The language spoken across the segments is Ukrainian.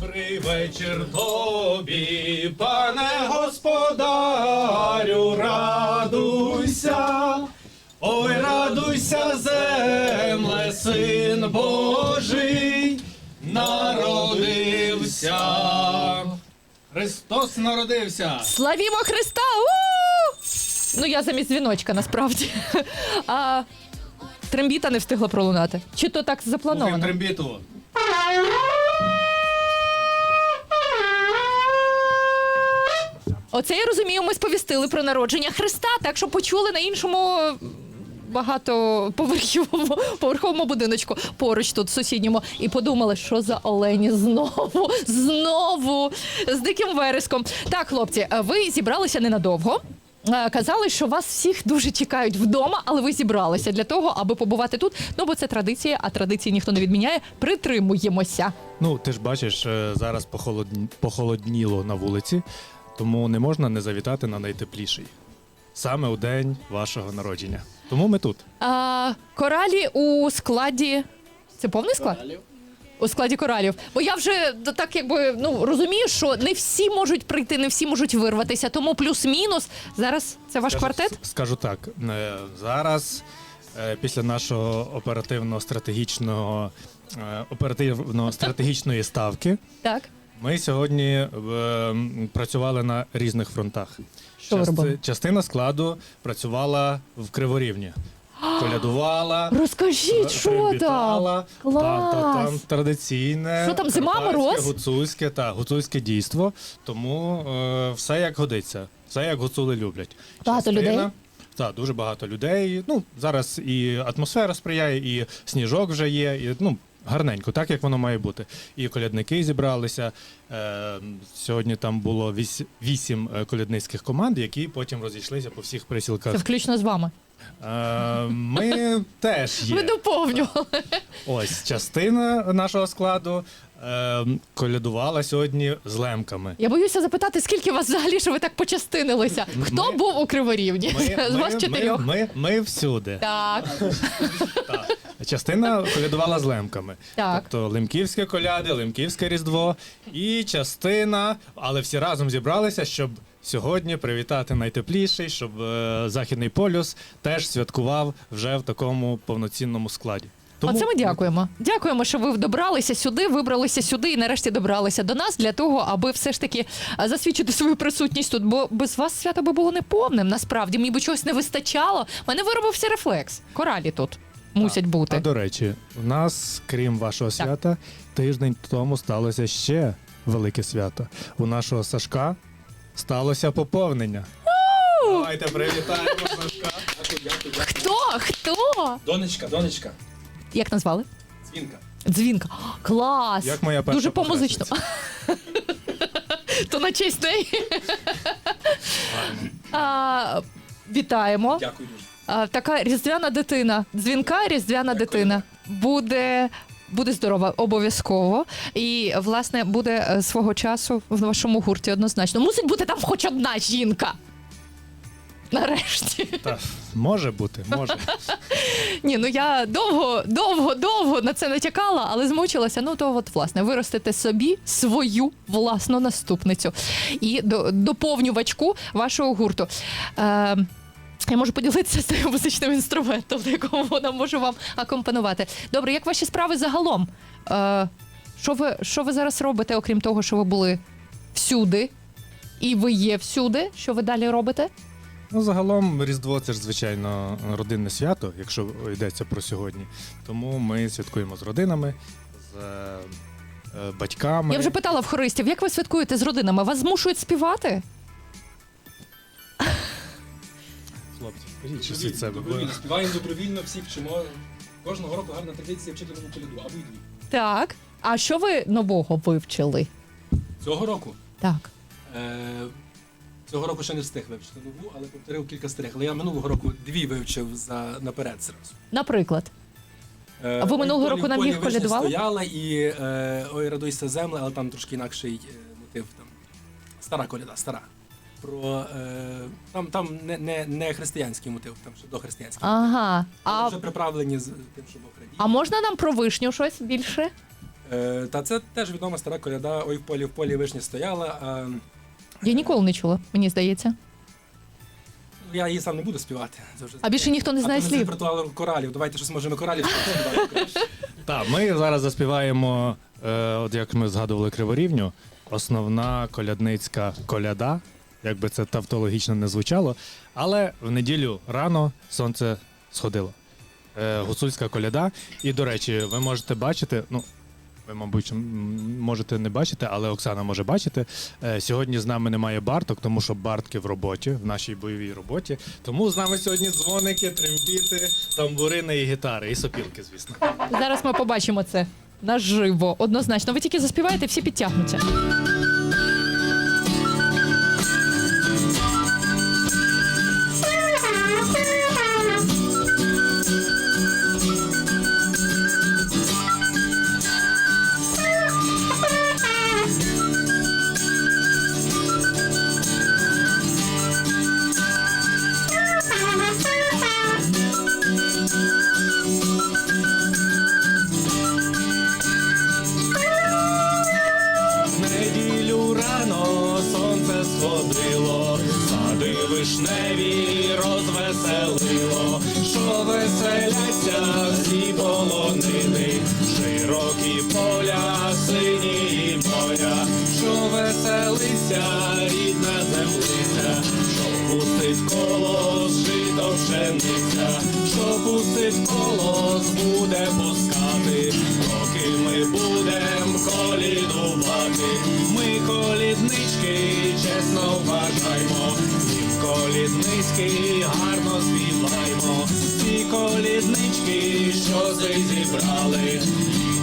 Добрий вечір тобі, пане господарю, радуйся, ой, радуйся, земле, син Божий, народився. Христос народився. Славімо Христа! у Ну, я замість дзвіночка насправді. А трембіта не встигла пролунати. Чи то так Слухаємо заплановано? трембіту. Оце я розумію, ми сповістили про народження Христа, так що почули на іншому. Багатоповерховому поверховому будиночку поруч тут сусідньому і подумали, що за олені знову, знову з диким вереском. Так, хлопці, ви зібралися ненадовго. Е, Казали, що вас всіх дуже чекають вдома, але ви зібралися для того, аби побувати тут. Ну бо це традиція, а традиції ніхто не відміняє. Притримуємося. Ну, ти ж бачиш, е, зараз похолодні- похолодніло на вулиці, тому не можна не завітати на найтепліший. Саме у день вашого народження. Тому ми тут. А, коралі у складі. Це повний склад? У складі коралів. Бо я вже так якби ну розумію, що не всі можуть прийти, не всі можуть вирватися. Тому плюс-мінус. Зараз це ваш Скажу- квартет? Скажу так, е, зараз, е, після нашого оперативно-стратегічного е, оперативно-стратегічної ставки, Так. Ми сьогодні е, працювали на різних фронтах. Що ви робили? частина складу працювала в Криворівні. Колядувала. Розкажіть, що там? привітала. Клас! Та, та, там традиційне. Що там, зима, карпатське, мороз? Гуцульське, та, гуцульське дійство. Тому е, все як годиться. Все як гуцули люблять. Багато людей? Так, дуже багато людей. Ну, зараз і атмосфера сприяє, і сніжок вже є. І, ну, гарненько, так як воно має бути. І колядники зібралися. Е, сьогодні там було вісім е, колядницьких команд, які потім розійшлися по всіх присілках. Це включно з вами. Е, ми теж є. Ви доповнювали. Ось частина нашого складу е, колядувала сьогодні з лемками. Я боюся запитати, скільки вас взагалі, що ви так почастинилися? Хто Ми- був у Криворівні? з вас чотирьох. Ми, ми, ми всюди. Так, Так. Частина колядувала з лемками. Так. Тобто лемківське коляди, лемківське різдво. І частина, але всі разом зібралися, щоб сьогодні привітати найтепліший, щоб е, Західний полюс теж святкував вже в такому повноцінному складі. Оце ми дякуємо. Дякуємо, що ви добралися сюди, вибралися сюди і нарешті добралися до нас для того, аби все ж таки засвідчити свою присутність тут. Бо без вас свято би було неповним. Насправді мені би чогось не вистачало. У мене виробився рефлекс. Коралі тут мусять А бути. до речі, у нас, крім вашого свята, тиждень тому сталося ще велике свято. У нашого Сашка сталося поповнення. Давайте привітаємо Сашка. Хто? Хто? Донечка, донечка, Як назвали? дзвінка. Дзвінка. О, клас! Як моя перша Дуже по-музично. То на честь неї. А, Вітаємо. Дякую дуже. А, така різдвяна дитина, дзвінка різдвяна Дякую. дитина буде. Буде здорова, обов'язково. І, власне, буде е, свого часу в вашому гурті однозначно. Мусить бути там хоч одна жінка. Нарешті. Та, може бути, може. Ні, ну я довго, довго, довго на це натякала, але змучилася. Ну, то от, власне, виростити собі свою власну наступницю і до, доповнювачку вашого гурту. Е, я можу поділитися своїм музичним інструментом, на якому вона може вам акомпанувати. Добре, як ваші справи загалом? Е, що, ви, що ви зараз робите, окрім того, що ви були всюди? І ви є всюди? Що ви далі робите? Ну, загалом, Різдво це ж звичайно родинне свято, якщо йдеться про сьогодні. Тому ми святкуємо з родинами, з е, е, батьками. Я вже питала в хористів, як ви святкуєте з родинами? Вас змушують співати? Щось від себе. Добровільно співаємо добровільно, всі вчимо. Кожного року гарна традиція вчити нову коляду, або й дві. Так. А що ви нового вивчили? Цього року. Так. Е, цього року ще не встиг вивчити нову, але повторив кілька старих. Але я минулого року дві вивчив за наперед зразу. Наприклад. Е, А ви «Ой, минулого полі, року нам полі їх вишня колядували? стояла і е, Ой, радуйся земле, але там трошки інакший е, мотив. Там. Стара коляда, стара. Про, е, там там не, не, не християнський мотив, там ще дохристиянський. Ага. А, вже приправлені з тим, що Бог радіє. а можна нам про вишню щось більше? Е, та це теж відома стара коляда. Ой в полі в полі вишня стояла. А, Я ніколи не чула, мені здається. я її сам не буду співати. Це вже А більше ніхто не знає а слів. репертуару коралів. Давайте щось можемо коралів. Так, ми зараз заспіваємо, е, от як ми згадували Криворівню, основна колядницька коляда, як би це тавтологічно не звучало. Але в неділю рано сонце сходило. Е, гуцульська коляда. І, до речі, ви можете бачити, ну. Ви, мабуть, можете не бачити, але Оксана може бачити. Е, Сьогодні з нами немає барток, тому що бартки в роботі, в нашій бойовій роботі. Тому з нами сьогодні дзвоники, трембіти, тамбурини і гітари, і сопілки, звісно. Зараз ми побачимо це наживо. Однозначно. Ви тільки заспіваєте, всі підтягнуться. Вишневі розвеселило, що веселяться всі полонини, широкі поля, сині моря, що веселиться рідна землиця, що пустить колос, жито пшениця, що пустить колос, буде пускати, поки ми будем колідувати. Ми коліднички, чесно вважаймо, і гарно співаймо. Ці коліднички, що се зібрали,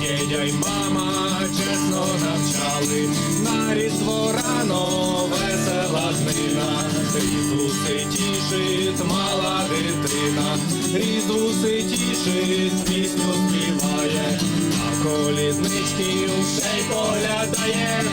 і дядя й мама чесно навчали. На різдво рано весела днина, різдву се тішить мала дитина, різдву се тішить, пісню співає, а коліднички ще й поглядає.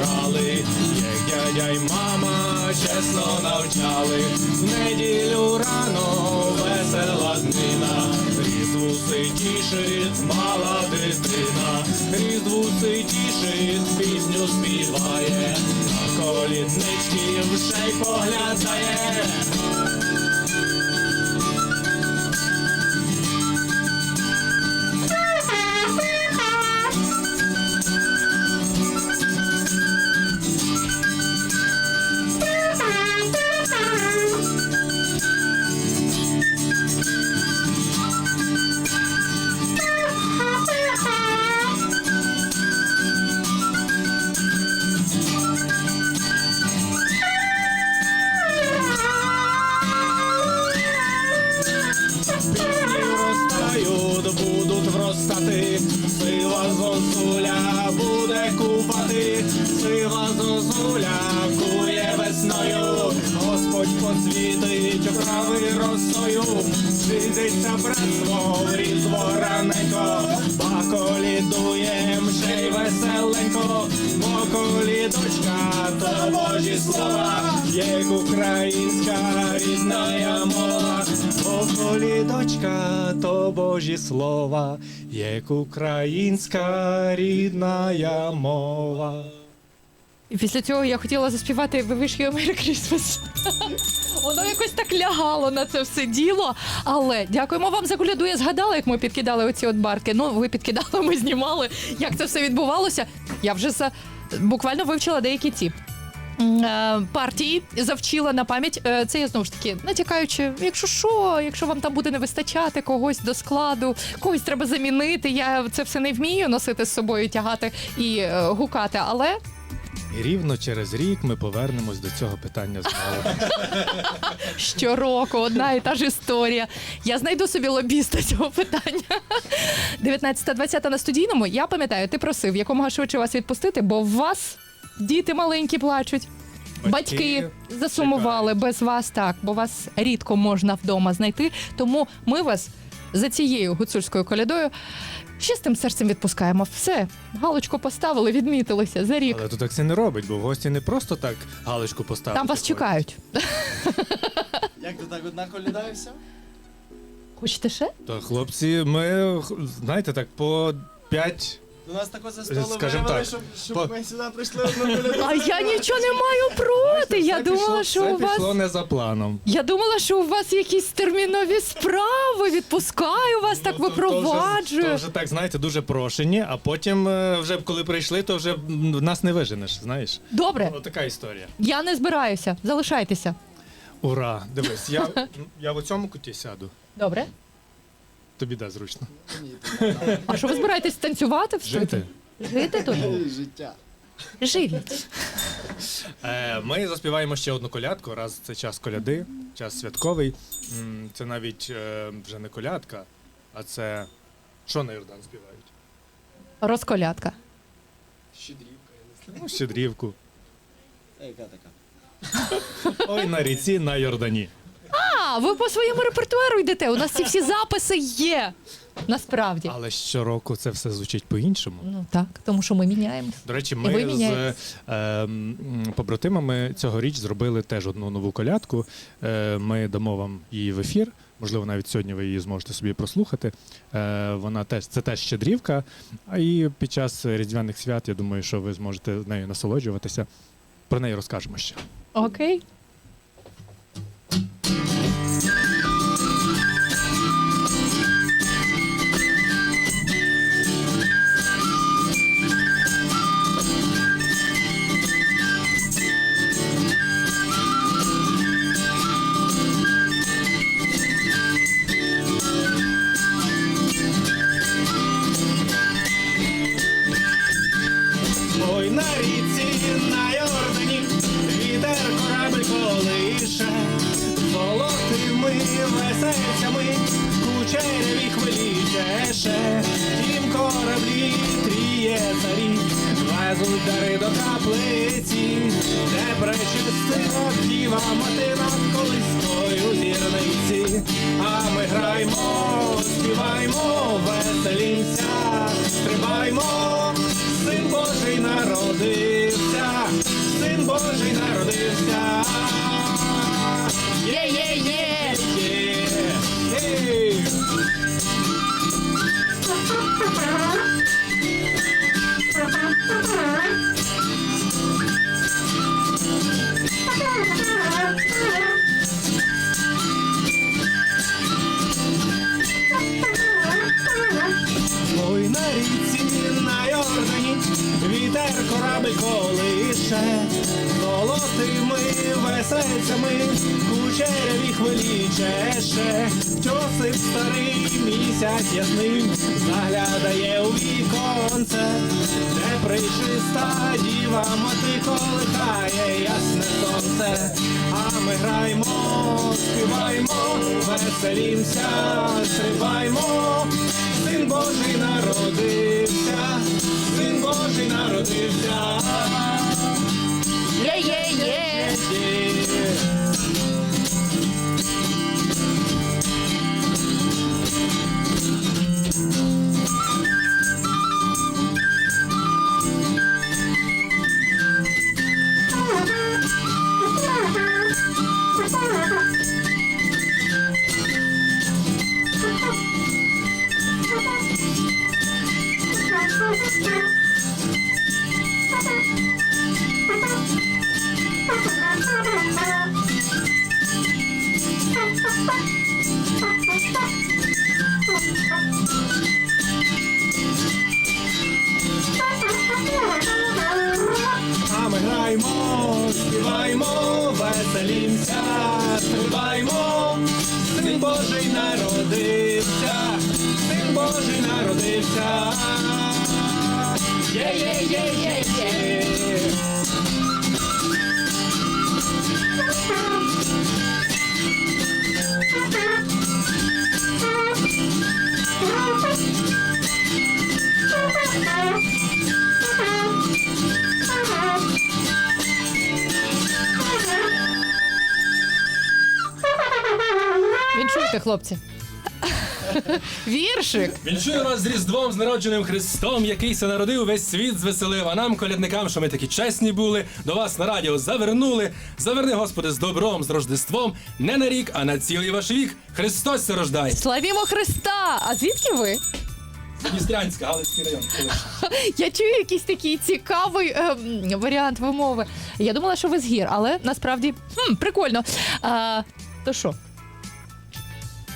Се зібрали, як дядя й мама чесно навчали. В неділю рано весела днина, різдву тішить мала дитина, різдву тішить, пісню співає, на коліднички вже й поглядає. Посвітить прави росою, Зійдеться братство різдво раненько, поколідуєм ще й веселенько, бо колідочка то Божі слова, як українська рідна мова, бо колідочка то Божі слова, як українська рідна мова. І після цього я хотіла заспівати «We wish Merry Christmas». Воно якось так лягало на це все діло. Але дякуємо вам за коляду. Я згадала, як ми підкидали оці от барки. Ну, ви підкидали, ми знімали, як це все відбувалося. Я вже за буквально вивчила деякі ці. е, Партії завчила на пам'ять. Е, Це я знову ж таки натякаючи, якщо що, якщо вам там буде не вистачати когось до складу, когось треба замінити. Я це все не вмію носити з собою, тягати і е, гукати. Але І рівно через рік ми повернемось до цього питання знову. Щороку одна і та ж історія. Я знайду собі лобіста цього питання. 19-20 на студійному. Я пам'ятаю, ти просив якомога швидше вас відпустити, бо в вас діти маленькі плачуть. Батьки, Батьки засумували без вас так, бо вас рідко можна вдома знайти. Тому ми вас за цією гуцульською колядою чистим серцем відпускаємо. Все, галочку поставили, відмітилися за рік. Але тут так це не робить, бо гості не просто так галочку поставили. Там вас чекають. Як ти так одна колідаєшся? Хочете ще? Та хлопці, ми знаєте так, по п'ять. У нас тако за столу Скажем так, щоб, щоб по- ми сюди прийшли одну А я нічого не маю проти. Я думала, що у вас пішло не за планом. я думала, що у вас якісь термінові справи. Відпускаю вас, ну, так То вже, то вже так, знаєте, дуже прошені, а потім, е, вже коли прийшли, то вже нас не виженеш, знаєш. Добре, ну, Така історія. я не збираюся. Залишайтеся. Ура! Дивись, я, я в цьому куті сяду. Добре. Тобі де зручно. Ні, А що ви збираєтесь танцювати в Жити. студії? Жити тут? життя. Живіть. Е, ми заспіваємо ще одну колядку, раз це час коляди, час святковий. М, Це навіть е, вже не колядка, а це. Що на Йордан співають? Розколядка. Щедрівка, я не знаю. Ну, щедрівку. Це яка така? Ой, на ріці на Йордані. А, ви по своєму репертуару йдете. У нас ці всі записи є. Насправді. Але щороку це все звучить по-іншому. Ну так, тому що ми міняємось. До речі, ви ми з міняєтесь. е, м, побратимами цьогоріч зробили теж одну нову колядку. Е, ми дамо вам її в ефір. Можливо, навіть сьогодні ви її зможете собі прослухати. Е, вона теж це теж щедрівка. А і під час різдвяних свят, я думаю, що ви зможете нею насолоджуватися. Про неї розкажемо ще. Окей. Thank you. Каплиці, де пречистила діва мати над колискою зірниці, а ми граймо, співаймо, веселімся, стрибаймо. Син Божий народився, син Божий народився. Є-є-є! Є. Ей. Ясний, заглядає у віконце, де причиста діва мати колихає ясне сонце, а ми граймо, співаймо, веселімся, стрибаймо. Син Божий народився, син Божий народився. Є-є-є! Божий народився, син Божий народився. Є-є-є-є-є. Давайте, хлопці. Віршик. Віншую вас з Різдвом, з народженим Христом, який се народив, весь світ звеселив. А нам, колядникам, що ми такі чесні були, до вас на радіо завернули. Заверни, Господи, з добром, з Рождеством, не на рік, а на цілий ваш вік. Христос се рождає. Славімо Христа! А звідки ви? Дністрянська, Галицький район. Я чую якийсь такий цікавий ем, варіант вимови. Я думала, що ви з гір, але насправді хм, прикольно. А, то що?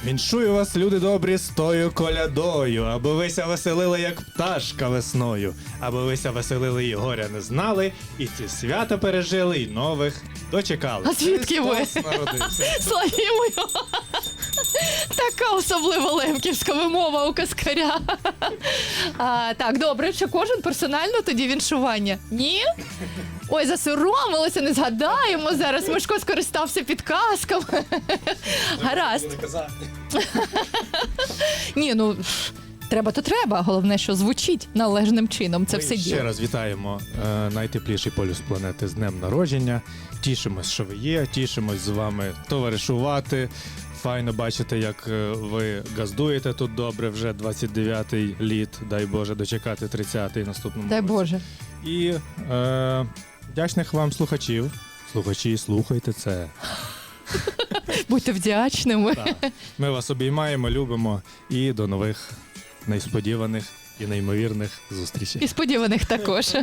Віншую вас, люди добрі, з тою колядою, аби вися веселили, як пташка весною, аби вися веселили і горя не знали, і ці свята пережили, і нових дочекали. А звідки ви? Христос народився. Славімо його! Така особлива лемківська вимова у каскаря. А, так, добре, чи кожен персонально тоді віншування? Ні? Ой, засоромилося, не згадаємо зараз. Мишко скористався підказками. Гаразд. Ні, ну треба то треба. Головне, що звучить належним чином. Це Ми все ще раз вітаємо е, найтепліший полюс планети з днем народження. Тішимось, що ви є, тішимось з вами товаришувати. Файно бачити, як е, ви газдуєте тут добре. Вже 29-й літ. Дай Боже дочекати 30-й наступному. Дай році. Боже. І е, вдячних вам слухачів. Слухачі, слухайте це. Будьте вдячними. Так. Ми вас обіймаємо, любимо і до нових несподіваних і неймовірних зустрічей. І сподіваних також.